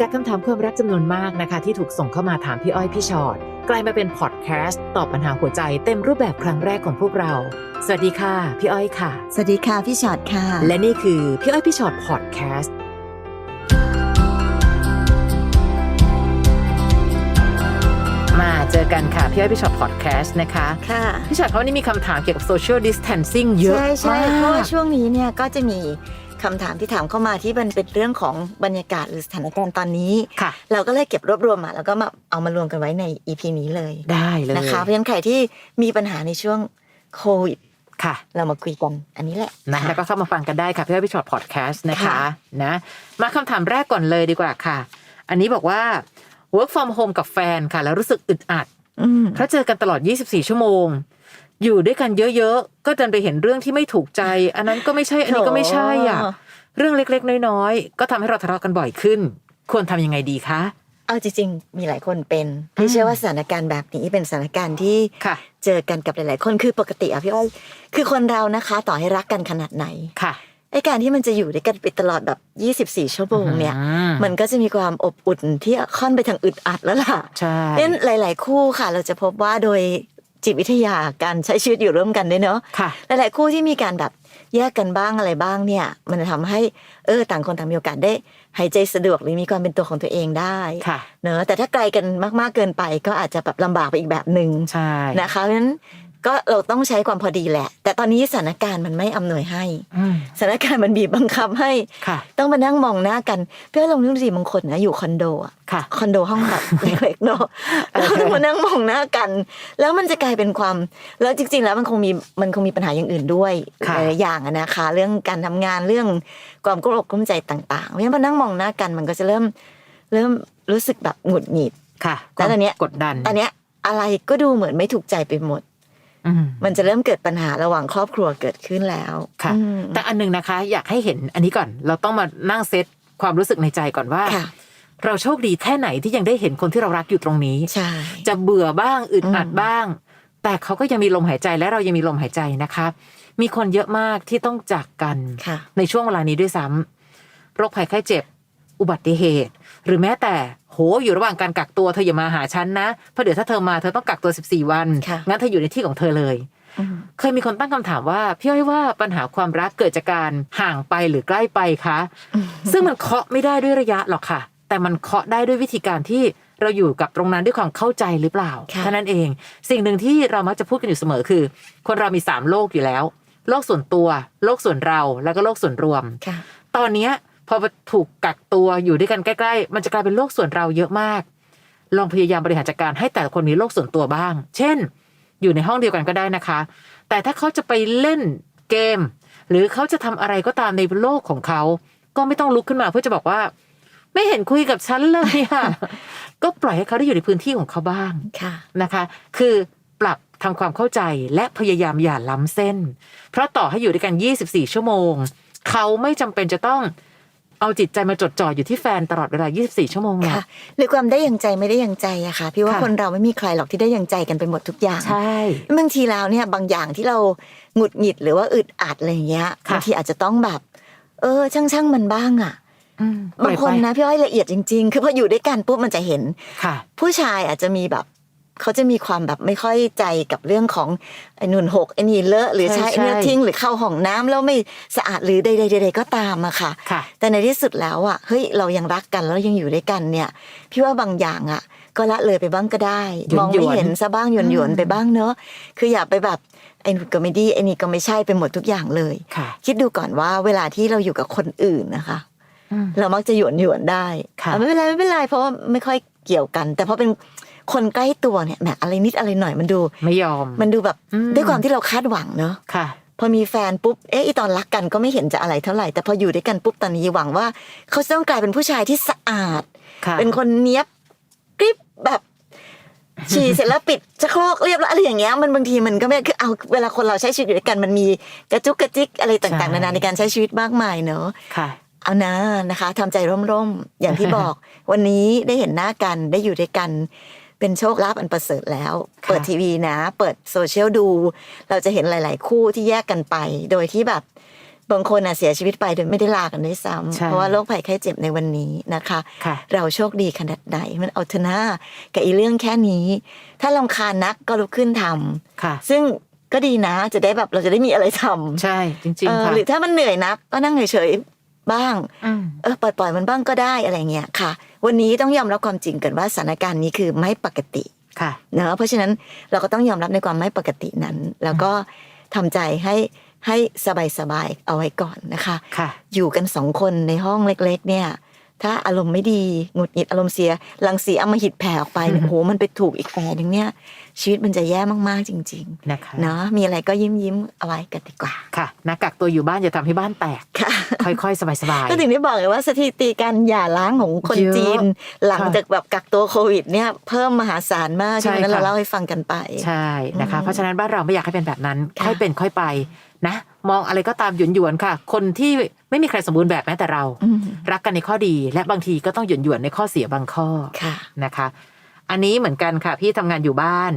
จากคำถามความรักจำนวนมากนะคะ ที่ถูกส่งเข้ามาถามพี่อ้อยพี่ชอ็อตกลายมาเป็นพอดแคสต์ตอบปัญหาหัวใจเต็มรูปแบบครั้งแรกของพวกเรา สวัสดีค่ะ พี่อ้อยค่ะ สวัสดีค่ะพี่ชอตค่ะ และนี่คือพี่อ้อยพี่ชอ็อตพอดแคสต์มาเจอกันค่ะ พี่อ้อยพี่ชอ็อตพอดแคสต์นะคะ ค่ะ พี่ชอ็อตเขาวันนี้มีคำถามเกี่ยวกับ social distancing เยอะใช่ใช่มากเพราะว่าช่วงนี้เนี่ยก็จะมี คำถามที่ถามเข้ามาที่มันเป็นเรื่องของบรรยากาศหรือสถานการณ์ตอนนี้ ค่ะ เราก็เลยเก็บรวบรวมมาแล้วก็มาเอามารวมกันไว้ใน EP นี้เลยได้เลยนะคะเพราะฉะนั้นใครที่มีปัญหาในช่วงโควิดค่ะ เรามาคุยกันอันนี้แหละนะค่แล้วก็เข้ามาฟังกันได้ค่ะพี่อ้อยพี่ชอตพอดแคสต์นะคะค่ะนะมาคำถามแรกก่อนเลยดีกว่าค่ะ อันนี้บอกว่า work from home กับแฟนค่ะ แล้วรู้สึกอึดอัดอืมเพราะเจอกันตลอด 24 ชั่วโมง อยู่ด้วยกันเยอะๆ ก็ดันไปเห็นเรื่องที่ไม่ถูกใจ อันนั้นก็ไม่ใช่ อันนี้ก็ไม่ใช่อะ เรื่องเล็กๆ น้อยๆ ก็ทำให้เราทะเลาะกันบ่อยขึ้น ควรทำยังไงดีคะ เอาจริงๆ มีหลายคนเป็นพี่เชื่อว่าสถานการณ์แบบนี้เป็นสถานการณ์ที่ค่ะเจอกันกับหลาย ๆ คนคือปกติอะพี่อ้อยคือคนเรานะคะ ต่อให้รักกันขนาดไหนค่ะไอ้การที่มันจะอยู่ด้วยกันไปตลอดแบบ 24 ชั่วโมงเนี่ยอืมมันก็จะมีความอบอุ่นที่ค่อนไปทางอึดอัดแล้วล่ะใช่เน่นหลาย ๆ คู่ค่ะ เราจะพบว่าโดย จิตวิทยาการใช้ชีวิตอยู่ร่วมกันด้วยเนาะค่ะ หลายๆคู่ที่มีการแบบแยกกันบ้างอะไรบ้างเนี่ย มันจะทำให้เออต่างคนต่างมีโอกาสได้หายใจสะดวกหรือมีความเป็นตัวของตัวเองได้ค่ะเนอะแต่ถ้าไกลกันมากๆเกินไปก็อาจจะแบบลำบากไปอีกแบบหนึ่งใช่นะคะเพราะฉะนั้น ก็เราต้องใช้ความพอดีแหละ แต่ตอนนี้สถานการณ์มันไม่อำนวยให้อืมสถานการณ์มันบีบบังคับให้ค่ะต้องมานั่งมองหน้ากันเพื่อลองนึกดูสิบางคนนะอยู่คอนโดอะค่ะคอนโดห้องแบบเล็กๆเนาะแล้วต้องมานั่งมองหน้ากัน แล้วมันจะกลายเป็นความ แล้วจริง ๆ แล้วมันคงมีมันคงมีปัญหาอย่างอื่นด้วยค่ะหลายๆอย่างอะนะคะ เรื่องการทำงานเรื่องความกลุ้มอกกลุ้มใจต่างๆเพราะฉะนั้นพอนั่งมองหน้ากันมันก็จะเริ่มเริ่มรู้สึกแบบหงุดหงิดค่ะแล้วตอนเนี้ยกดดันอันเนี้ยอะไรก็ดูเหมือนไม่ถูกใจไปหมดอื มมันจะเริ่มเกิดปัญหาระหว่างครอบครัวเกิดขึ้นแล้วค่ะอืมแต่อันหนึงนะคะ อยากให้เห็นอันนี้ก่อน เราต้องมานั่งเซตความรู้สึกในใจก่อนว่าค่ะเราโชคดีแค่ไหนที่ยังได้เห็นคนที่เรารักอยู่ตรงนี้ใช่จะเบื่อบ้างอึดอัดอืมบ้าง แต่เขาก็ยังมีลมหายใจและเรายังมีลมหายใจนะคะ มีคนเยอะมากที่ต้องจากกันค่ะในช่วงเวลานี้ด้วยซ้ำโรคภัยไข้เจ็บ อุบัติเหตุ หรือแม้แต่โหอยู่ระหว่างการกักตัวเธออย่ามาหาฉันนะเพราะเดี๋ยวถ้าเธอมาเธอต้องกักตัว 14 วันค่ะงั้นเธออยู่ในที่ของเธอเลยอืมเคยมีคนตั้งคำถามว่าพี่อ้อยว่าปัญหาความรักเกิดจากการห่างไปหรือใกล้ไปคะซึ่งมันเคาะไม่ได้ด้วยระยะหรอกค่ะ แต่มันเคาะได้ด้วยวิธีการที่เราอยู่กับตรงนั้นด้วยความเข้าใจหรือเปล่าค่ะแค่นั้นเอง สิ่งหนึ่งที่เรามักจะพูดกันอยู่เสมอคือ คนเรามีสามโลกอยู่แล้ว โลกส่วนตัว โลกส่วนเราแล้วก็โลกส่วนรวมค่ะตอนเนี้ย พอถูกกักตัวอยู่ด้วยกันใกล้ๆ มันจะกลายเป็นโลกส่วนเราเยอะมาก ลองพยายามบริหารจัดการให้แต่ละคนมีโลกส่วนตัวบ้าง เช่น อยู่ในห้องเดียวกันก็ได้นะคะ แต่ถ้าเขาจะไปเล่นเกม หรือเขาจะทำอะไรก็ตามในโลกของเขา ก็ไม่ต้องลุกขึ้นมาเพื่อจะบอกว่า ไม่เห็นคุยกับฉันเลยอะก็ปล่อยให้เขาได้อยู่ในพื้นที่ของเขาบ้างค่ะนะคะ คือปรับทำความเข้าใจและพยายามอย่าล้ำเส้น เพราะต่อให้อยู่ด้วยกัน 24 ชั่วโมง เขาไม่จำเป็นจะต้อง เอาจิตใจมาจดจ่ออยู่ที่แฟนตลอดเวลา 24 ชั่วโมงเนี่ยค่ะหรือความได้อย่างใจไม่ได้อย่างใจอะค่ะ พี่ว่าค่ะคนเราไม่มีใครหรอกที่ได้อย่างใจกันไปหมดทุกอย่างใช่บางทีแล้วเนี่ยบางอย่างที่เราหงุดหงิดหรือว่าอึดอัดอะไรอย่างเงี้ยค่ะบางทีอาจจะต้องแบบ เออ ช่างช่างๆมันบ้างอะอืมปล่บาอยงไปคนนะพี่อ้อยละเอียดจริง ๆ คือพออยู่ด้วยกันปุ๊บมันจะเห็นค่ะ ผู้ชายอาจจะมีแบบ เขาจะมีความแบบไม่ค่อยใจกับเรื่องของไอ้นุ่นหกไอ้นี่เลอะหรือใช่ใช้ไอ้เนี่ยใช่ทิ้งหรือเข้าห้องน้ำแล้วไม่สะอาดหรือใดๆใดๆก็ตามอะค่ะค่ะ แต่ในที่สุดแล้วอะเฮ้ยเรายังรักกันแล้วยังอยู่ด้วยกันเนี่ยพี่ว่าบางอย่างอะก็ละเลยไปบ้างก็ได้หยวนๆมองไม่เห็นซะบ้างหยวนหยวนอืมๆไปบ้างเนอะคืออย่าไปแบบไอ้นู่นก็ไม่ดีไอ้นี่ก็ไม่ใช่ไปหมดทุกอย่างเลยค่ะคิดดูก่อนว่าเวลาที่เราอยู่กับคนอื่นนะคะอืมเรามักจะหยวนหยวนๆได้ค่ะอะไม่เป็นไรไม่เป็นไรเพราะว่าไม่ค่อยเกี่ยวกัน แต่พอเป็น คนใกล้ตัวเนี่ยแหมอะไรนิดอะไรหน่อยมันดู ไม่ยอม มันดูแบบอืมด้วยความที่เราคาดหวังเนอะค่ะ พอมีแฟนปุ๊บเอ๊ะอีตอนรักกันก็ไม่เห็นจะอะไรเท่าไหร่แต่พออยู่ด้วยกันปุ๊บตอนนี้หวังว่า เขาจะต้องกลายเป็นผู้ชายที่สะอาดค่ะเป็นคนเนี้ยบกริบแบบฉี่เสร็จแล้วปิดชักโครกเรียบร้อยอะไรอย่างเงี้ยมันบางทีมันก็ไม่คือเอาเวลาคนเราใช้ชีวิตอยู่ด้วยกันมันมีกระจุกกระจิกอะไรต่างๆใช่นานาในการใช้ชีวิตมากมายเนอะค่ะเอานะนะคะทำใจร่มๆอย่างที่บอก วันนี้ได้เห็นหน้ากันได้อยู่ด้วยกัน เป็นโชคลาภอันประเสริฐแล้วค่ะเปิดทีวีนะ เปิดโซเชียลดู เราจะเห็นหลาย ๆ คู่ที่แยกกันไป โดยที่แบบบางคนอะเสียชีวิตไปโดยไม่ได้ลากันด้วยซ้ำใช่เพราะว่าโรคภัยไข้เจ็บในวันนี้นะคะค่ะเราโชคดีขนาดไหนมันเอาเถอะนะกับอีเรื่องแค่นี้ ถ้าลำคาญนักก็ลุกขึ้นทำค่ะซึ่งก็ดีนะจะได้แบบเราจะได้มีอะไรทำใช่ จริงเอๆอค่ะหรือถ้ามันเหนื่อยนัก ก็นั่งเฉยๆบ้างอืมเออปล่อยปล่อยมันบ้างก็ได้อะไรเงี้ยค่ะ วันนี้ต้องยอมรับความจริงกันว่าสถานการณ์นี้คือไม่ปกติค่ะเนอะเพราะฉะนั้นเราก็ต้องยอมรับในความไม่ปกตินั้น แล้วก็ทำใจให้ให้สบายๆเอาไว้ก่อนนะคะค่ะ อยู่กันสองคนในห้องเล็ก ๆ เนี่ย ถ้าอารมณ์ไม่ดีหงุดหงิดอารมณ์เสียรังสีอำมหิตแผ่ออกไปเนี่ยโอ้โหมันไปถูกอีกแอร์หนึงเนี่ย ชีวิตมันจะแย่มากๆจริงนะคะๆเนาะมีอะไรก็ยิ้มยิ้มๆเอาไว้กันดีกว่าค่ะนะกักตัวอยู่บ้านอย่าทำให้บ้านแตกค่ะค่อยๆ สบายก็ถึงได้บอกเลยว่าสถิติการหย่าร้างของคนเยอะจีน หลังค่ะจากแบบกักตัวโควิดเนี่ยเพิ่มมหาศาลมากใช่ที่นั้นเราค่ะเล่าให้ฟังกันไปๆใช่นะคะอืมเพราะฉะนั้นบ้านเราไม่อยากให้เป็นแบบนั้นค่ะค่อยเป็นค่อยไปนะมองอะไรก็ตามหยวนหยวนๆค่ะ คนที่ไม่มีใครสมบูรณ์แบบแม้แต่เราอืมรักกันในข้อดี และบางทีก็ต้องหยวนหยวนๆในข้อเสียบางข้อค่ะนะคะ อันนี้เหมือนกันค่ะ พี่ทำงานอยู่บ้าน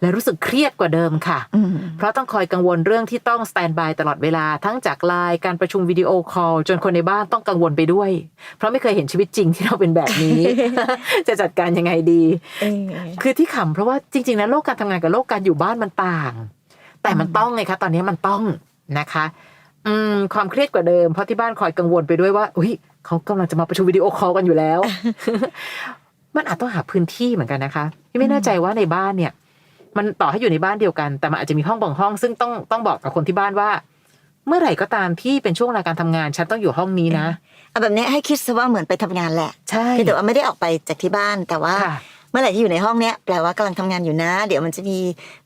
และรู้สึกเครียดกว่าเดิมค่ะอืมเพราะต้องคอยกังวลเรื่องที่ต้องสแตนบายตลอดเวลาทั้งจากไลน์การประชุมวิดีโอคอลจนคนในบ้านต้องกังวลไปด้วย เพราะไม่เคยเห็นชีวิตจริงที่เราเป็นแบบนี้ จะจัดการยังไงดีเออคือที่ขำเพราะว่าจริงๆนะโลกการทำงานกับโลกการอยู่บ้านมันต่าง แต่มันต้องไงคะตอนนี้มันต้องนะคะอืมความเครียดกว่าเดิมเพราะที่บ้านคอยกังวลไปด้วยว่าอุ้ยเขากำลังจะมาประชุมวิดีโอคอลกันอยู่แล้ว มันอาจต้องหาพื้นที่เหมือนกันนะคะพี่ไม่แน่ใจว่าในบ้านเนี่ย มันต่อให้อยู่ในบ้านเดียวกัน แต่มันอาจจะมีห้องบางห้อง ซึ่งต้องต้องบอกกับคนที่บ้านว่า เมื่อไหร่ก็ตามที่เป็นช่วงเวลาการทำงานฉันต้องอยู่ห้องนี้นะเอาแบบนี้ให้คิดซะว่าเหมือนไปทำงานแหละใช่เพียงแต่ว่าไม่ได้ออกไปจากที่บ้านแต่ว่าค่ะ เมื่อไหร่ที่อยู่ในห้องเนี้ยแปลว่ากำลังทำงานอยู่นะ เดี๋ยวมันจะมี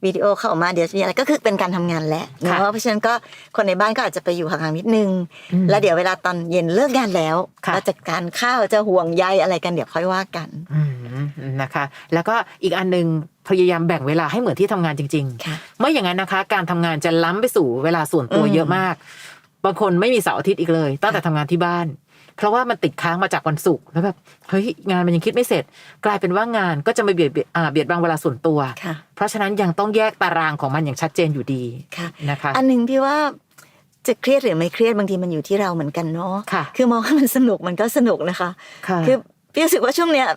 วิดีโอเข้ามาเดี๋ยวจะมีอะไรก็คือเป็นการทำงานแหละเนค่ะอะเพราะฉะนั้นก็คนในบ้านก็อาจจะไปอยู่ห่างๆนิดนึงอืมแล้วเดี๋ยวเวลาตอนเย็นเลิกงานแล้วค่ะก็จัดการข้าวจะห่วงใยอะไรกันเดี๋ยวค่อยว่ากันอืมนะคะ แล้วก็อีกอันหนึ่งพยายามแบ่งเวลาให้เหมือนที่ทำงานจริงๆค่ะไม่อย่างนั้นนะคะ การทำงานจะล้ำไปสู่เวลาส่วนตัวอืมเยอะมากบางคนไม่มีเสาร์อาทิตย์อีกเลยตั้งแต่ทำงานที่บ้าน เพราะว่ามันติดค้างมาจากวันศุกร์แล้วแบบเฮ้ยงานมันยังคิดไม่เสร็จ กลายเป็นว่างานก็จะมาเบียดเบียดอ่าเบียดบังเวลาส่วนตัวค่ะเพราะฉะนั้นยังต้องแยกตารางของมันอย่างชัดเจนอยู่ดีค่ะนะคะ อันหนึ่งพี่ว่าจะเครียดหรือไม่เครียดบางทีมันอยู่ที่เราเหมือนกันเนาะค่ะคือมองให้มันสนุกมันก็สนุกนะคะค่ะคือพี่รู้สึกว่าช่วงเนี้ย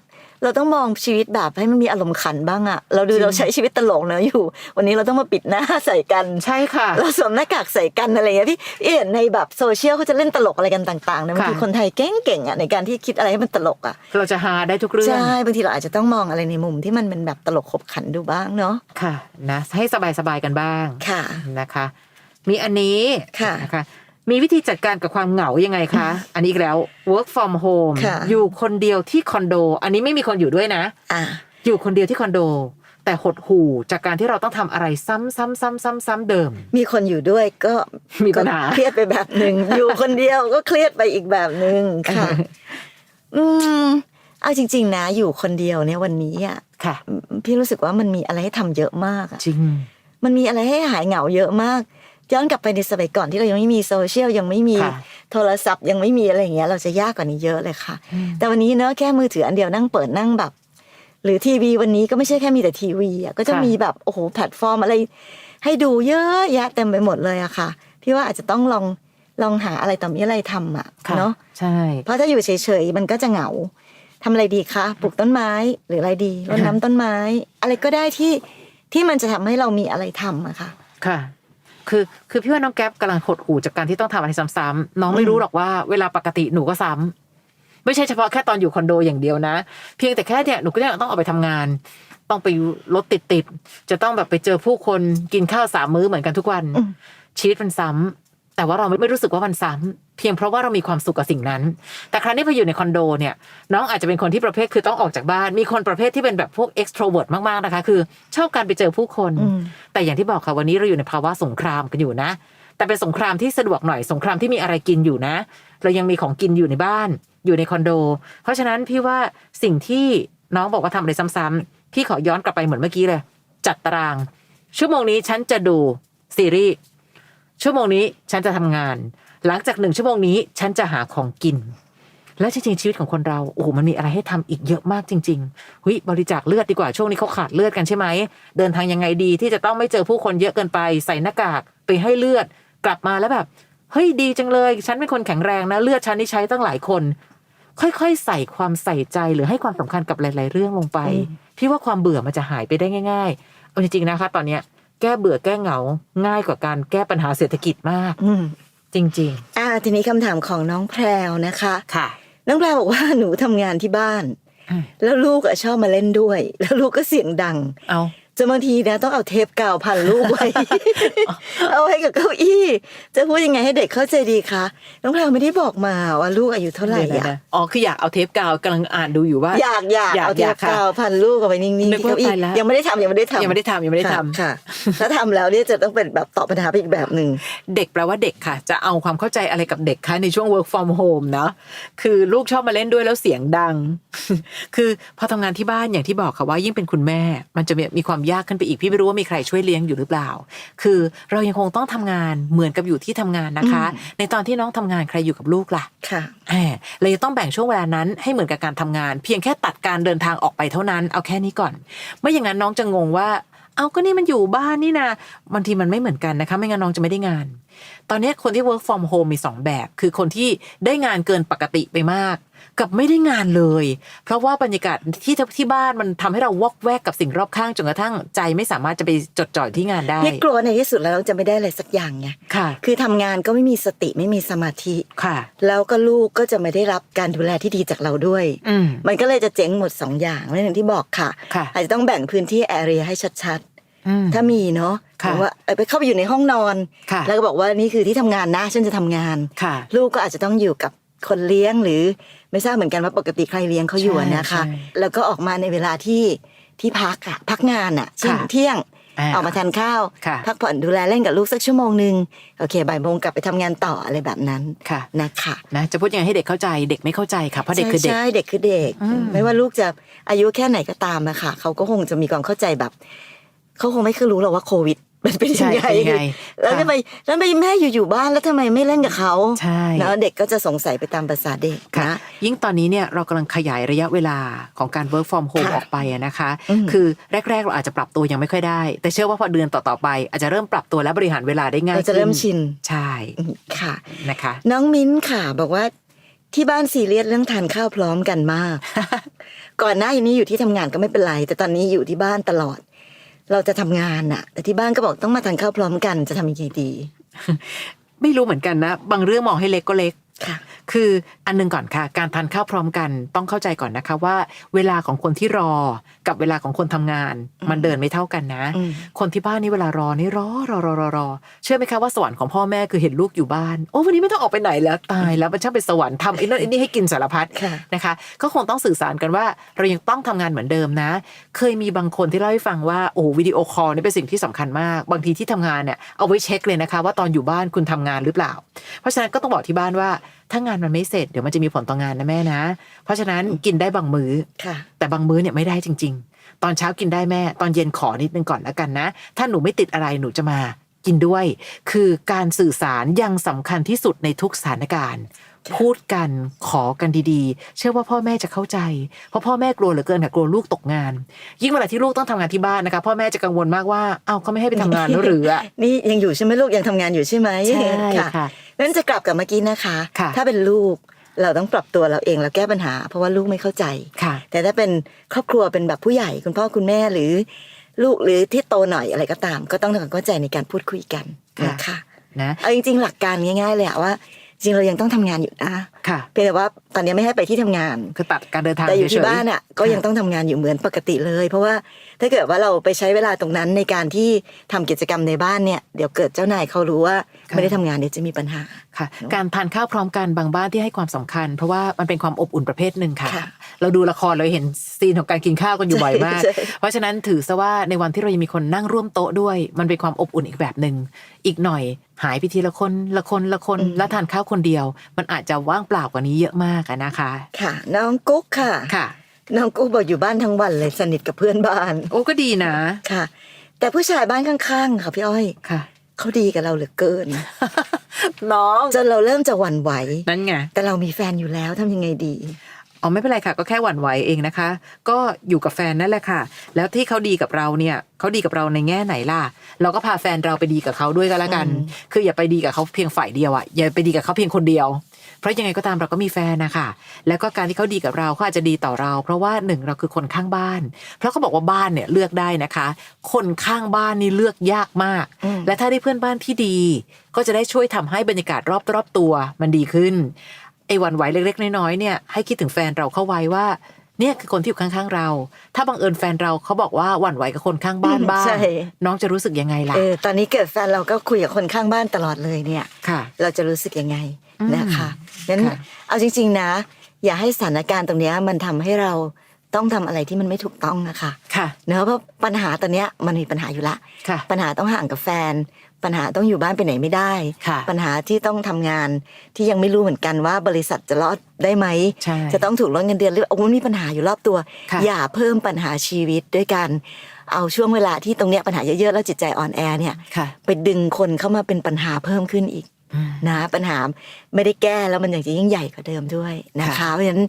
เราต้องมองชีวิตแบบให้มันมีอารมณ์ขันบ้างอะเราดูจริงเราใช้ชีวิตตลกเนอะอยู่ วันนี้เราต้องมาปิดหน้าใส่กันใช่ค่ะ เราสวมหน้ากากใส่กันอะไรอย่างเงี้ยพี่พี่เห็นในแบบโซเชียลเขาจะเล่นตลกอะไรกันต่างๆนะบางทีค่ะคนไทยเก่งๆอะในการที่คิดอะไรให้มันตลกอะเราจะหาได้ทุกเรื่องใช่บางทีเราอาจจะต้องมองอะไรในมุมที่มันเป็นแบบตลกขบขันดูบ้างเนาะค่ะนะให้สบายๆกันบ้างค่ะนะคะ มีอันนี้ค่ะนะคะ มีวิธีจัดการกับความเหงายังไงคะ อันนี้อีกแล้ว work from home ค่ะอยู่คนเดียวที่คอนโด อันนี้ไม่มีคนอยู่ด้วยนะอะอยู่คนเดียวที่คอนโด แต่หดหู่จากการที่เราต้องทำอะไรซ้ำซ้ำซ้ำซ้ำซ้ำเดิม มีคนอยู่ด้วยก็มีปัญหาก็เครียดไปแบบหนึ่งอยู่คนเดียวก็เครียดไปอีกแบบหนึ่งค่ะ อืมเอาจริง ๆ นะ อยู่คนเดียวเนี่ยวันนี้อะค่ะ พี่รู้สึกว่ามันมีอะไรให้ทำเยอะมากอะจริง มันมีอะไรให้หายเหงาเยอะมาก ย้อนกลับไปในสมัยก่อนที่เรายังไม่มีโซเชียลยังไม่มีค่ะโทรศัพท์ยังไม่มีอะไรอย่างเงี้ยเราจะยากกว่านี้เยอะเลยค่ะอืมแต่วันนี้เนอะแค่มือถืออันเดียวนั่งเปิดนั่งแบบ หรือทีวีวันนี้ก็ไม่ใช่แค่มีแต่ทีวีอะก็จะมีแบบโอ้โหแพลตฟอร์มอะไร ให้ดูเยอะแยะเต็มไปหมดเลยอะค่ะ พี่ว่าอาจจะต้องลองลองหาอะไรต่อมีอะไรทำอะค่ะเนาะใช่เพราะถ้าอยู่เฉยๆมันก็จะเหงาทำอะไรดีคะปลูกต้นไม้หรืออะไรดีรดน้ำต้นไม้ อะไรก็ได้ที่ที่มันจะทำให้เรามีอะไรทำอะค่ะ ค่ะ คือคือพี่ว่าน้องแก๊ปกำลังหดหู่จากการที่ต้องทำอะไรซ้ำๆน้องไม่รู้หรอกว่าเวลาปกติหนูก็ซ้ำไม่ใช่เฉพาะแค่ตอนอยู่คอนโดอย่างเดียวนะ เพียงแต่แค่เนี่ยหนูก็ยังต้องออกไปทำงาน ต้องไปรถติดติดๆจะต้องแบบไปเจอผู้คนกินข้าวสามมื้อเหมือนกันทุกวันอืมชีวิตมันซ้ำ แต่ว่าเราไม่ไม่รู้สึกว่ามันซ้ำเพียงเพราะว่าเรามีความสุขกับสิ่งนั้น แต่ครั้นี้พออยู่ในคอนโดเนี่ยน้องอาจจะเป็นคนที่ประเภทคือต้องออกจากบ้าน มีคนประเภทที่เป็นแบบพวก extrovert มากๆนะคะ คือ ชอบการไปเจอผู้คนอืมแต่อย่างที่บอกค่ะวันนี้เราอยู่ในภาวะสงครามกันอยู่นะ แต่เป็นสงครามที่สะดวกหน่อยสงครามที่มีอะไรกินอยู่นะ เรายังมีของกินอยู่ในบ้าน อยู่ในคอนโด เพราะฉะนั้นพี่ว่าสิ่งที่น้องบอกว่าทำอะไรซ้ำๆพี่ขอย้อนกลับไปเหมือนเมื่อกี้เลย จัดตาราง ชั่วโมงนี้ฉันจะดูซีรีส์ ชั่วโมงนี้ฉันจะทำงาน หลังจากหนึ่งชั่วโมงนี้ฉันจะหาของกิน และจริงๆชีวิตของคนเราโอ้โหมันมีอะไรให้ทำอีกเยอะมากจริงๆหุยบริจาคเลือดดีกว่าช่วงนี้เขาขาดเลือดกันใช่ไหมเดินทางยังไงดีที่จะต้องไม่เจอผู้คนเยอะเกินไป ใส่หน้ากากไปให้เลือด กลับมาแล้วแบบเฮ้ยดีจังเลย ฉันเป็นคนแข็งแรงนะเลือดฉันนี่ใช้ตั้งหลายคน ค่อยๆ ใส่ความใส่ใจหรือให้ความสำคัญกับหลาย ๆ เรื่องลงไปพี่ว่าความเบื่อมันจะหายไปได้ง่าย ๆ เอาจริงๆนะคะ ตอนเนี้ย แก้เบื่อแก้เหงา ง่ายกว่าการแก้ปัญหาเศรษฐกิจมาก อืมจริง อ่าทีนี้คำถามของน้องแพรวนะคะ ๆ ค่ะ น้องแพรวบอกว่าหนูทำงานที่บ้านอืมแล้วลูกอะชอบมาเล่นด้วย แล้วลูกก็เสียงดัง เอา จนบางทีนะต้องเอาเทปกาวพันลูกไว้ เอาไว้กับเก้าอี้ จะพูดยังไงให้เด็กเข้าใจดีคะน้องแพรวไม่ได้บอกมาว่าลูกอายุเท่าไหร่เดี๋ยวอะนะอ๋อคืออยากเอาเทปกาวกำลังอ่านดูอยู่ว่า อยากอยากอยากเอาเทอยาปกค่ะกาวพันลูกเอาไว้นิ่งนึๆกที่ว่าเก้าอี้ไปแล้วยังไม่ได้ทำยังไม่ได้ทำยังไม่ได้ทำยังไม่ได้ค่ะทำค่ะ ถ้าทำแล้วเนี่ยจะต้องเป็นแบบตอบปัญหาไปอีกแบบหนึ่งเด็กแปลว่าเด็กค่ะ จะเอาความเข้าใจอะไรกับเด็กคะในช่วง work from home เนอะคือลูกชอบมาเล่นด้วยแล้วเสียงดัง คือพอทำงานที่บ้านอย่างที่บอกค่ะว่ายิ่งเป็นคุณแม่ มันจะมีมีความยากขึ้นไปอีกพี่ไม่รู้ว่ามีใครช่วยเลี้ยงอยู่หรือเปล่า คือเรายังคงต้องทำงานเหมือนกับอยู่ที่ทำงานนะคะ ในตอนที่น้องทำงานใครอยู่กับลูกล่ะค่ะแหมเลยจะต้องแบ่งช่วงเวลานั้นให้เหมือนกับการทำงาน เพียงแค่ตัดการเดินทางออกไปเท่านั้นเอาแค่นี้ก่อน ไม่อย่างนั้นน้องจะงงว่าเอาก็นี่มันอยู่บ้านนี่นะบางทีมันไม่เหมือนกันนะคะ ไม่งั้นน้องจะไม่ได้งาน ตอนนี้คนที่ work from home มีสองแบบ คือคนที่ได้งานเกินปกติไปมาก กับไม่ได้งานเลย เพราะว่าบรรยากาศที่ที่บ้านมันทำให้เราวอกแวกกับสิ่งรอบข้างจนกระทั่งใจไม่สามารถจะไปจดจ่อยที่งานได้นี่กลัวในที่สุดแล้วเราจะไม่ได้อะไรสักอย่างไงค่ะ คือทำงานก็ไม่มีสติไม่มีสมาธิค่ะ แล้วก็ลูกก็จะไม่ได้รับการดูแลที่ดีจากเราด้วยอืมมันก็เลยจะเจ๊งหมดสองอย่างนั่นอย่างที่บอกค่ะค่ะ อาจจะต้องแบ่งพื้นที่แอเรียให้ชัดอืมๆถ้ามีเนาะค่ะหรือว่าเอ้ยไปเข้าไปอยู่ในห้องนอนค่ะแล้วก็บอกว่านี่คือที่ทำงานนะฉันจะทำงานค่ะลูกก็อาจจะต้องอยู่กับคนเลี้ยงหรือ ไม่ทราบเหมือนกันว่าปกติใครเลี้ยงเขาอยู่อะนะคะใช่ใช่แล้วก็ออกมาในเวลาที่ที่พักอะพักงานอะเช่นค่ะเที่ยงอ่าออกมาทานข้าวค่ะพักผ่อนดูแลเล่นกับลูกสักชั่วโมงหนึ่งโอเคบ่ายโมงกลับไปทำงานต่ออะไรแบบนั้นค่ะนะคะนะจะพูดยังไงให้เด็กเข้าใจเด็กไม่เข้าใจค่ะเพราะเด็กคือเด็กใช่ใช่เด็กคือเด็กอืมไม่ว่าลูกจะอายุแค่ไหนก็ตามอะค่ะเขาก็คงจะมีความเข้าใจแบบเขาคงไม่เคยรู้หรอกว่าโควิด มันเป็นยังไงใช่เป็นยังไงแล้วค่ะทำไมแล้วทำไมแม่อยู่อยู่บ้านแล้วทำไมไม่เล่นกับเขาใช่เนอะเด็กก็จะสงสัยไปตามภาษาเด็กค่ะนะยิ่งตอนนี้เนี่ยเรากำลังขยายระยะเวลาของการ work from home ค่ะออกไปอะนะคะอืมคือแรก ๆ เราอาจจะปรับตัวยังไม่ค่อยได้ แต่เชื่อว่าพอเดือนต่อๆไป อาจจะเริ่มปรับตัวและบริหารเวลาได้ง่ายเราจะเริ่มขึ้นชินใช่อืมค่ะนะคะ น้องมิ้นค่ะบอกว่าที่บ้านซีเรียสเรื่องทานข้าวพร้อมกันมาก ก่อนหน้านี้อยู่ที่ทำงานก็ไม่เป็นไร แต่ตอนนี้อยู่ที่บ้านตลอด เราจะทำงานอะแต่ที่บ้านก็บอกต้องมาทานข้าวพร้อมกันจะทำยังไงดี ไม่รู้เหมือนกันนะ บางเรื่องมองให้เล็กก็เล็ก ค่ะคืออันหนึงก่อนค่ะ การทานข้าวพร้อมกันต้องเข้าใจก่อนนะคะว่า เวลาของคนที่รอกับเวลาของคนทำงาน มันเดินไม่เท่ากันนะอืมคนที่บ้านนี่เวลารอนี่รอรอรอรอรอเชื่อไหมคะว่าสวรรค์ของพ่อแม่คือเห็นลูกอยู่บ้านโอ้วันนี้ไม่ต้องออกไปไหนแล้วตายแล้วมันช่างเป็นสวรรค์ทำไอ้นั่นไอ้นี่ให้กินสารพัดค่ะนะคะ ก็คงต้องสื่อสารกันว่า เรายังต้องทำงานเหมือนเดิมนะ เคยมีบางคนที่เล่าให้ฟังว่าโอ้วิดีโอคอลนี่เป็นสิ่งที่สำคัญมาก บางทีที่ทำงานเนี่ยเอาไว้เช็คเลยนะคะ ว่าตอนอยู่บ้านคุณทำงานหรือเปล่า เพราะฉะนั้นก็ต้องบอกที่บ้านว่าถ้างานมันไม่เสร็จเดี๋ยวมันจะมีผลต่องานนะแม่นะ เพราะฉะนั้นกินได้บางมื้อค่ะแต่บางมื้อเนี่ยไม่ได้จริง ๆ ตอนเช้ากินได้แม่ ตอนเย็นขอนิดนึงก่อนแล้วกันนะ ถ้าหนูไม่ติดอะไรหนูจะมากินด้วย คือการสื่อสารยังสำคัญที่สุดในทุกสถานการณ์ พูดกันขอกันดีๆ เชื่อว่าพ่อแม่จะเข้าใจ เพราะพ่อแม่กลัวเหลือเกินค่ะกลัวลูกตกงาน ยิ่งเวลาที่ลูกต้องทำงานที่บ้านนะคะ พ่อแม่จะกังวลมากว่าเอ้าเขาไม่ให้ไปทำงานแล้วหรืออะนี่ยังอยู่ใช่ไหมลูกยังทำงานอยู่ใช่ไหมใช่ค่ะนั้นจะกลับกับเมื่อกี้นะคะค่ะถ้าเป็นลูกเราต้องปรับตัวเราเองเราแก้ปัญหา เพราะว่าลูกไม่เข้าใจค่ะ แต่ถ้าเป็นครอบครัวเป็นแบบผู้ใหญ่คุณพ่อคุณแม่หรือ ลูกหรือที่โตหน่อยอะไรก็ตาม ก็ต้องทำความเข้าใจในการพูดคุยกันค่ะนะคะนะเอาจริง ๆ หลักการง่ายๆเลยอะว่า จริงเรายังต้องทำงานอยู่นะค่ะเพียงแต่ว่าตอนนี้ไม่ให้ไปที่ทำงานคือตัดการเดินทางแต่อยู่ที่เฉๆบ้านอะก็ยังต้องทำงานอยู่เหมือนปกติเลย เพราะว่าถ้าเกิดว่าเราไปใช้เวลาตรงนั้นในการที่ทำกิจกรรมในบ้านเนี่ยเดี๋ยวเกิดเจ้านายเขารู้ว่าค่ะไม่ได้ทำงานเดี๋ยวจะมีปัญหาค่ะ การทานข้าวพร้อมกันบางบ้านที่ให้ความสำคัญ เพราะว่ามันเป็นความอบอุ่นประเภทหนึ่งค่ะค่ะ เราดูละครเราเห็นซีนของการกินข้าวกันอยู่บ่อยมากใช่เพราะฉะนั้นถือซะว่าในวันที่เรายังมีคนนั่งร่วมโต๊ะด้วย มันเป็นความอบอุ่นอีกแบบหนึ่งอีกหน่อย หายไปทีละคนละคนละคนแล้วทานข้าวคนเดียว มันอาจจะว่างเปล่ากว่านี้เยอะมากอะนะคะ ค่ะ น้องกุ๊กค่ะค่ะน้องกุ๊กบอกอยู่บ้านทั้งวันเลยสนิทกับเพื่อนบ้าน โอ้ก็ดีนะค่ะ แต่ผู้ชายบ้านข้างๆ ค่ะพี่อ้อยค่ะเขาดีกับเราเหลือเกิน น้องจนเราเริ่มจะหวั่นไหวนั่นไงแต่เรามีแฟนอยู่แล้วทำยังไงดี อ๋อไม่เป็นไรค่ะ ก็แค่หวั่นไหวเองนะคะ ก็อยู่กับแฟนนั่นแหละค่ะ แล้วที่เขาดีกับเราเนี่ยเขาดีกับเราในแง่ไหนล่ะ เราก็พาแฟนเราไปดีกับเขาด้วยก็แล้วกันอืมคืออย่าไปดีกับเขาเพียงฝ่ายเดียวอะอย่าไปดีกับเขาเพียงคนเดียว เพราะยังไงก็ตามเราก็มีแฟนนะคะแล้วก็การที่เขาดีกับเราเขาอาจจะดีต่อเรา เพราะว่าหนึ่งเราคือคนข้างบ้าน เพราะเขาบอกว่าบ้านเนี่ยเลือกได้นะคะ คนข้างบ้านนี่เลือกยากมากอืมและถ้าได้เพื่อนบ้านที่ดี ก็จะได้ช่วยทำให้บรรยากาศรอบรอบๆตัวมันดีขึ้น ไอ้หวันไหวเล็กๆน้อยๆเนี่ยให้คิดถึงแฟนเราเข้าไว้ว่า เนี่ยคือคนที่อยู่ข้างๆเรา ถ้าบังเอิญแฟนเราเขาบอกว่าหวั่นไหวกับคนข้างบ้านบ้างใช่ น้องจะรู้สึกยังไงล่ะ เออตอนนี้เกิดแฟนเราก็คุยกับคนข้างบ้านตลอดเลยเนี่ย ค่ะ เราจะรู้สึกยังไงอืมนะคะนั้นค่ะ เอาจริง ๆนะ อย่าให้สถานการณ์ตรงเนี้ยมันทำให้เราต้องทำอะไรที่มันไม่ถูกต้องนะคะค่ะ เนอะเพราะปัญหาตอนเนี้ยมันมีปัญหาอยู่ละ ค่ะ ปัญหาต้องห่างกับแฟน ปัญหาต้องอยู่บ้านไปไหนไม่ได้ค่ะปัญหาที่ต้องทำงานที่ยังไม่รู้เหมือนกันว่าบริษัทจะรอดได้ไหมใช่จะต้องถูกลดเงินเดือนหรือโอ้มันมีปัญหาอยู่รอบตัวค่ะอย่าเพิ่มปัญหาชีวิตด้วยการเอาช่วงเวลาที่ตรงเนี้ยปัญหาเยอะๆ แล้วจิตใจอ่อนแอเนี่ยค่ะไปดึงคนเข้ามาเป็นปัญหาเพิ่มขึ้นอีกอืมนะปัญหาไม่ได้แก้แล้วมันยังจะยิ่งใหญ่กว่าเดิมด้วยนะคะค่ะเพราะฉะนั้น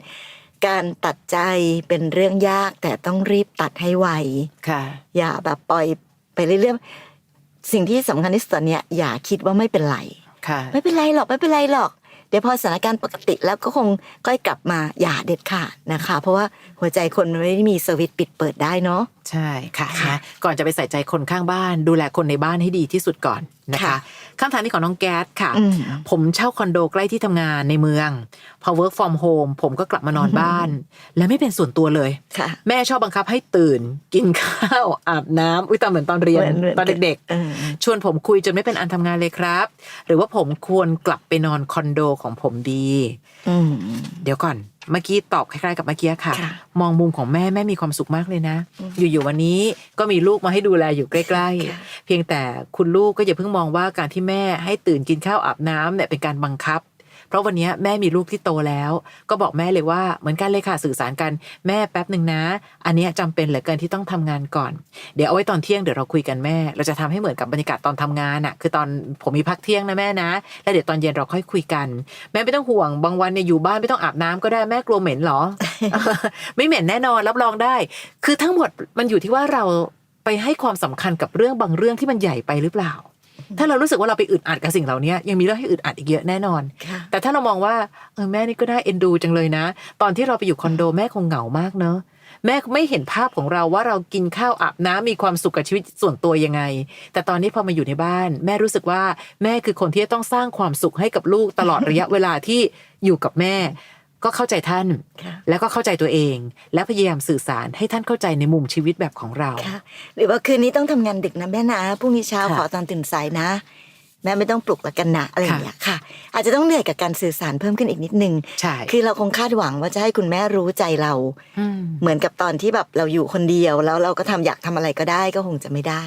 การตัดใจเป็นเรื่องยากแต่ต้องรีบตัดให้ไวค่ะอย่าแบบปล่อยไปเรื่อยๆ สิ่งที่สำคัญที่สุดตอนเนี้ยอย่าคิดว่าไม่เป็นไรค่ะไม่เป็นไรหรอกไม่เป็นไรหรอก เดี๋ยวพอสถานการณ์ปกติแล้วก็คงค่อยกลับมาอย่าเด็ดขาดนะคะ เพราะว่าหัวใจคนมันไม่ได้มีสวิตช์ปิดเปิดได้เนาะ ใช่ค่ะค่ะนะก่อนจะไปใส่ใจคนข้างบ้าน ดูแลคนในบ้านให้ดีที่สุดก่อนนะคะค่ะคำถามนี้ของน้องแก๊สค่ะอืมผมเช่าคอนโดใกล้ที่ทำงานในเมือง พอ work from home ผมก็กลับมานอนบ้าน และไม่เป็นส่วนตัวเลยค่ะแม่ชอบบังคับให้ตื่น กินข้าวอาบน้ำอุ้ยตามเหมือนตอนเรียนเหมือนเหมือนตอนเด็กเออๆชวนผมคุยจนไม่เป็นอันทำงานเลยครับ หรือว่าผมควรกลับไปนอนคอนโดของผมดีอืมเดี๋ยวก่อน เมื่อกี้ตอบคล้ายๆกับเมื่อกี้ค่ะค่ะ มองมุมของแม่แม่มีความสุขมากเลยนะอืมอยู่ๆวันนี้ก็มีลูกมาให้ดูแลอยู่ใกล้ค่ะๆเพียงแต่คุณลูกก็อย่าเพิ่งมองว่าการที่แม่ให้ตื่นกินข้าวอาบน้ำเนี่ยเป็นการบังคับ เพราะวันนี้แม่มีลูกที่โตแล้ว ก็บอกแม่เลยว่าเหมือนกันเลยค่ะสื่อสารกันแม่แป๊บหนึ่งนะ อันนี้ยจำเป็นเหลือเกินที่ต้องทำงานก่อน เดี๋ยวเอาไว้ตอนเที่ยงเดี๋ยวเราคุยกันแม่ เราจะทำให้เหมือนกับบรรยากาศตอนทำงานอะคือตอนผมมีพักเที่ยงนะแม่นะ แล้วเดี๋ยวตอนเย็นเราค่อยคุยกัน แม่ไม่ต้องห่วงบางวันเนี่ยอยู่บ้านไม่ต้องอาบน้ำก็ได้แม่กลัวเหม็นเหรอ ไม่เหม็นแน่นอนรับรองได้ คือทั้งหมดมันอยู่ที่ว่าเราไปให้ความสำคัญกับเรื่องบางเรื่องที่มันใหญ่ไปหรือเปล่า ถ้าเรารู้สึกว่าเราไปอึดอัดกับสิ่งเหล่านี้ยังมีเรื่องให้อึดอัดอีกเยอะแน่นอนค่ะแต่ถ้าเรามองว่าเออแม่นี่ก็ได้เอ็นดูจังเลยนะ ตอนที่เราไปอยู่คอนโดแม่คงเหงามากเนอะแม่ไม่เห็นภาพของเราว่าเรากินข้าวอาบน้ำมีความสุขกับชีวิตส่วนตัวยังไง แต่ตอนนี้พอมาอยู่ในบ้าน แม่รู้สึกว่าแม่คือคนที่จะต้องสร้างความสุขให้กับลูกตลอดระยะเวลาที่อยู่กับแม่ ก็เข้าใจท่านค่ะแล้วก็เข้าใจตัวเอง และพยายามสื่อสารให้ท่านเข้าใจในมุมชีวิตแบบของเราค่ะหรือว่าคืนนี้ต้องทำงานดึกนะแม่นะพรุ่งนี้เช้าค่ะขอตอนตื่นสายนะ แม่ไม่ต้องปลุกละกันนะอะไรอย่างเงี้ยค่ะ อาจจะต้องเหนื่อยกับการสื่อสารเพิ่มขึ้นอีกนิดนึงใช่คือเราคงคาดหวังว่าจะให้คุณแม่รู้ใจเรามเหมือนกับตอนที่แบบเราอยู่คนเดียว แล้วเราก็ทำอยากทำอะไรก็ได้ก็คงจะไม่ได้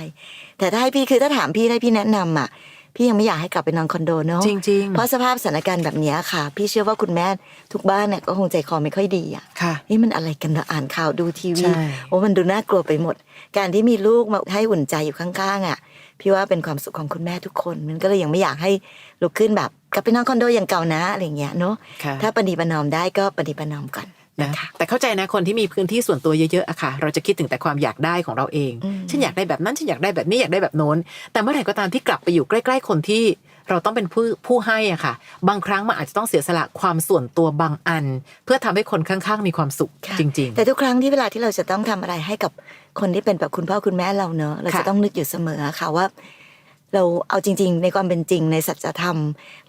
แต่ถ้าให้พี่คือถ้าถามพี่ถ้าพี่แนะนำอะ พี่ยังไม่อยากให้กลับไปนอนคอนโดเนาะจริงๆ เพราะสภาพสถานการณ์แบบเนี้ยค่ะ พี่เชื่อว่าคุณแม่ทุกบ้านเนี่ยก็คงใจคอไม่ค่อยดีอะค่ะนี่มันอะไรกันเราอ่านข่าวดูทีวีใช่โอ้มันดูน่ากลัวไปหมด การที่มีลูกมาให้อุ่นใจอยู่ข้างๆอะพี่ว่าเป็นความสุขของคุณแม่ทุกคน มันก็เลยยังไม่อยากให้ลุกขึ้นแบบกลับไปนอนคอนโดอย่างเก่านะอะไรอย่างเงี้ยเนาะค่ะถ้าปฏิบัตินอมได้ก็ปฏิบัตินอมก่อน นะนะคะแต่เข้าใจนะคนที่มีพื้นที่ส่วนตัวเยอะๆอะค่ะ เราจะคิดถึงแต่ความอยากได้ของเราเองอืมฉันอยากได้แบบนั้นฉันอยากได้แบบนี้อยากได้แบบโน้น แต่เมื่อไหร่ก็ตามที่กลับไปอยู่ใกล้ ๆ คนที่เราต้องเป็นผู้ผู้ให้อะค่ะ บางครั้งมันอาจจะต้องเสียสละความส่วนตัวบางอัน เพื่อทำให้คนข้างๆ มีความสุขค่ะจริงแต่ทุกครั้งที่เวลาที่เราจะต้องทำอะไรให้กับคนที่เป็นแบบคุณพ่อคุณแม่เราเนอะเราจะค่ะต้องนึกอยู่เสมอค่ะว่า เราเอาจริง ๆ ในความเป็นจริงในสัจธรรม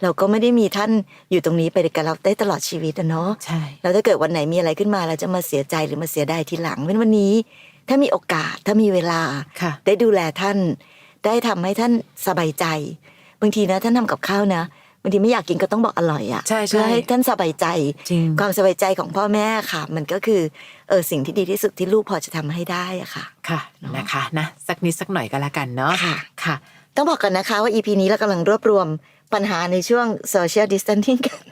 เราก็ไม่ได้มีท่านอยู่ตรงนี้ไปกับเราได้ตลอดชีวิตอะเนาะๆใช่แล้วถ้าเกิดวันไหนมีอะไรขึ้นมาเราจะมาเสียใจหรือมาเสียดายทีหลังเพราะฉะนั้นวันนี้ ถ้ามีโอกาสถ้ามีเวลาค่ะได้ดูแลท่าน ได้ทำให้ท่านสบายใจ บางทีนะท่านทำกับข้าวนะบางทีไม่อยากกินก็ต้องบอกอร่อยอะใช่ใช่เพื่อให้ท่านสบายใจจริงความสบายใจของพ่อแม่ค่ะ มันก็คือเออสิ่งที่ดีที่สุดที่ลูกพอจะทำให้ได้อะค่ะ ค่ะนะคะนะสักนิดสักหน่อยก็แล้วกันเนาะค่ะค่ะ ต้องบอกกันนะคะว่า EP นี้เรากำลังรวบรวมปัญหาในช่วง social distancing กัน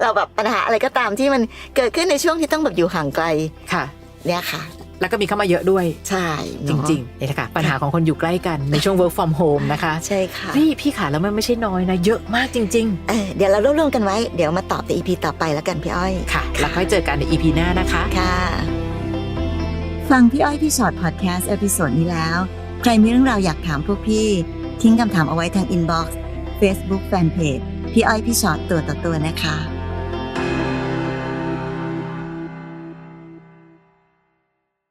เราแบบปัญหาอะไรก็ตามที่มันเกิดขึ้นในช่วงที่ต้องแบบอยู่ห่างไกลค่ะ เนี่ยค่ะ แล้วก็มีเข้ามาเยอะด้วย ใช่จริงๆนี่แหละค่ะ ปัญหาของคนอยู่ใกล้กันในช่วง work from home นะคะ ใช่ค่ะพี่พี่ขาแล้วมันไม่ใช่น้อยนะ เยอะมากจริงเออเดี๋ยวเรารวบรวมกันไว้ เดี๋ยวมาตอบในอีพีต่อไปแล้วกันพี่อ้อยๆค่ะ แล้วค่อยเจอกันใน EP หน้านะคะค่ะ ฟังพี่อ้อยพี่ชอตพอดแคสต์เอพิโซดนี้แล้ว ใครมีเรื่องราวอยากถามพวกพี่ ทิ้งคำถามเอาไว้ทางอินบ็อกซ์เฟซบุ๊กแฟนเพจพี่อ้อยพี่ชอตตัวต่อตัวนะคะ